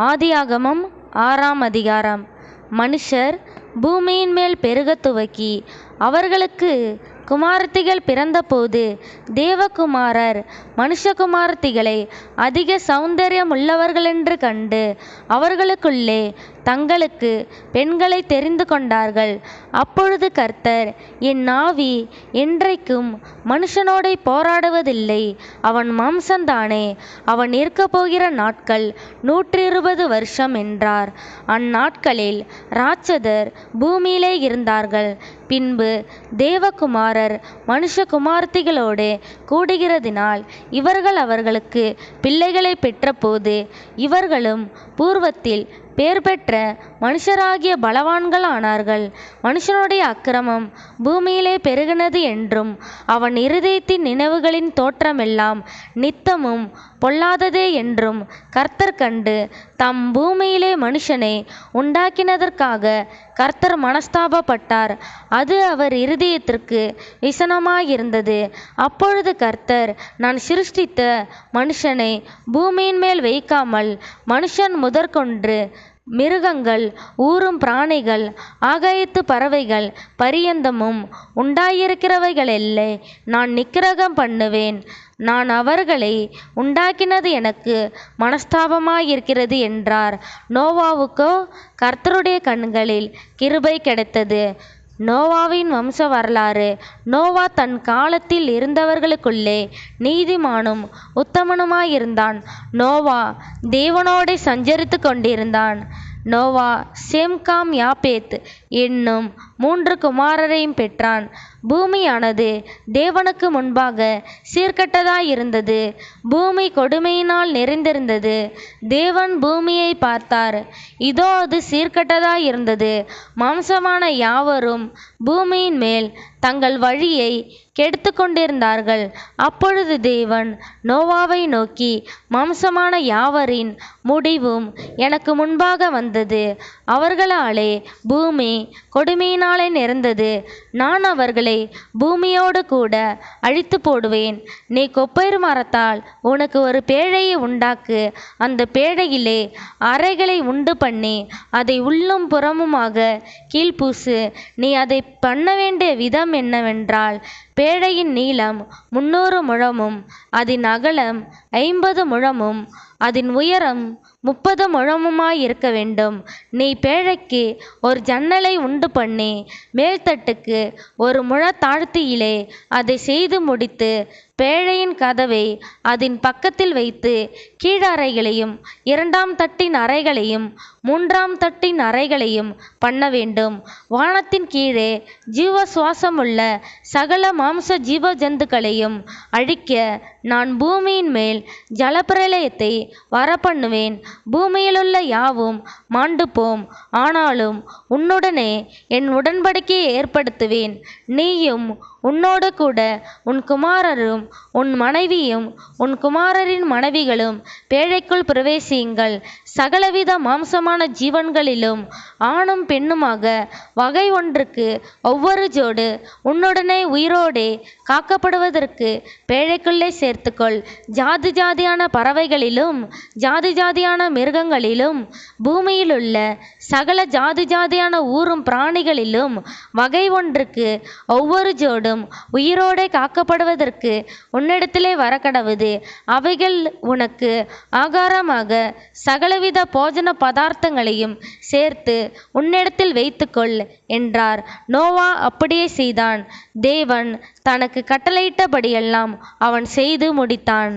ஆதியாகமம் ஆறாம் அதிகாரம். மனுஷர் பூமியின் மேல் பெருகத் துவக்கி அவர்களுக்கு குமாரத்திகள் பிறந்தபோது தேவகுமாரர் மனுஷகுமாரத்திகளை அதிக சௌந்தரியமுள்ளவர்களென்று கண்டு அவர்களுக்குள்ளே தங்களுக்கு பெண்களை தெரிந்து கொண்டார்கள். அப்பொழுது கர்த்தர் என் ஆவி என்றைக்கும் மனுஷனோடே போராடுவதில்லை. அவன் மாம்சந்தானே. அவன் இருக்கப்போகிற நாட்கள் நூற்றிருபது வருஷம் என்றார். அந்நாட்களில் ராட்சதர் பூமியிலே இருந்தார்கள். பின்பு தேவகுமாரர் மனுஷகுமார்த்திகளோடு கூடுகிறதினால் இவர்கள் அவர்களுக்கு பிள்ளைகளை பெற்றபோது இவர்களும் பூர்வத்தில் பேர் பெற்ற மனுஷராகிய பலவான்கள் ஆனார்கள். மனுஷனுடைய அக்கிரமம் பூமியிலே பெருகினது என்றும் அவன் இருதயத்தின் நினைவுகளின் தோற்றமெல்லாம் நித்தமும் பொல்லாததே என்றும் கர்த்தர் கண்டு தம் பூமியிலே மனுஷனை உண்டாக்கினதற்காக கர்த்தர் மனஸ்தாபப்பட்டார். அது அவர் இருதயத்திற்கு விசனமாயிருந்தது. அப்பொழுது கர்த்தர் நான் சிருஷ்டித்த மனுஷனை பூமியின் மேல் வைக்காமல் மனுஷன் முதற்கொன்று மிருகங்கள் ஊறும் பிராணிகள் ஆகாயத்து பறவைகள் பரியந்தமும் உண்டாயிருக்கிறவைகளெல்லே. நான் நிக்கிரகம் பண்ணுவேன். நான் அவர்களை உண்டாக்கினது எனக்கு மனஸ்தாபமாயிருக்கிறது என்றார். நோவாவுக்கோ கர்த்தருடைய கண்களில் கிருபை கிடைத்தது. நோவாவின் வம்ச வரலாறு நோவா தன் காலத்தில் இருந்தவர்களுக்குள்ளே நீதிமானும் உத்தமனுமாயிருந்தான். நோவா தேவனோடே சஞ்சரித்து கொண்டிருந்தான். நோவா சேம்காம் யாப்பேத் என்னும் மூன்று குமாரரையும் பெற்றான். பூமியானது தேவனுக்கு முன்பாக சீர்கெட்டதாயிருந்தது. பூமி கொடுமையினால் நிறைந்திருந்தது. தேவன் பூமியை பார்த்தார். இதோ அது சீர்கெட்டதாயிருந்தது. மாம்சமான யாவரும் பூமியின் மேல் தங்கள் வழியை கெடுத்து கொண்டிருந்தார்கள் அப்பொழுது தேவன் நோவாவை நோக்கி மாம்சமான யாவரின் முடிவும் எனக்கு முன்பாக வந்தது. அவர்களாலே பூமி கொடுமையினாலே நிறைந்தது நான் அவர்களை பூமியோடு கூட அழித்து போடுவேன். நீ கொப்பைறு மரத்தால் உனக்கு ஒரு பேழையை உண்டாக்கு. அந்த பேழையிலே அறைகளை உண்டு பண்ணி அதை உள்ளும் புறமுமாக கீழ்பூசு. நீ அதை பண்ண வேண்டிய விதம் என்னவென்றால் பேழையின் நீளம் முன்னூறு முழமும் அதன் அகலம் ஐம்பது முழமும் அதன் உயரம் முப்பது முழமுமாயிருக்க வேண்டும். நீ பேழைக்கு ஒரு ஜன்னலை உண்டு பண்ணி. மேல்தட்டுக்கு ஒரு முழ தாழ்த்தியிலே அதை செய்து முடித்து பேழையின் கதவை அதன் பக்கத்தில் வைத்து கீழறைகளையும் இரண்டாம் தட்டின் அறைகளையும் மூன்றாம் தட்டின் அறைகளையும் பண்ண வேண்டும். வானத்தின் கீழே ஜீவ சுவாசமுள்ள சகல மாம்ச ஜீவ ஜந்துக்களையும் அழிக்க நான் பூமியின் மேல் ஜலப்பிரளயத்தை வரப்பண்ணுவேன். பூமியிலுள்ள யாவும் மாண்டுப்போம் ஆனாலும் உன்னுடனே என் உடன்படிக்கையை ஏற்படுத்துவேன். நீயும் உன்னோடு கூட உன் குமாரரும் உன் மனைவியும் உன் குமாரரின் மனைவிகளும் பேழைக்குள் பிரவேசியுங்கள். சகலவித மாம்சமான ஜீவன்களிலும் ஆணும் பெண்ணுமாக வகை ஒன்றுக்கு ஒவ்வொரு ஜோடு உன்னுடனே உயிரோடே காக்கப்படுவதற்கு பேழைக்குள்ளே சேர்த்துக்கொள். ஜாதி ஜாதியான பறவைகளிலும் ஜாதி ஜாதியான மிருகங்களிலும் பூமியிலுள்ள சகல ஜாதி ஜாதியான ஊரும் பிராணிகளிலும் வகை ஒன்றுக்கு ஒவ்வொரு ஜோடு வேண்டும் உயிரோடே காக்கப்படுவதற்கு உன்னிடத்திலே வரக்கடவுது. அவைகள் உனக்கு ஆகாரமாக சகலவித போஜன பதார்த்தங்களையும் சேர்த்து உன்னிடத்தில் வைத்துக்கொள் என்றார். நோவா அப்படியே செய்தான். தேவன் தனக்கு கட்டளையிட்டபடியெல்லாம் அவன் செய்து முடித்தான்.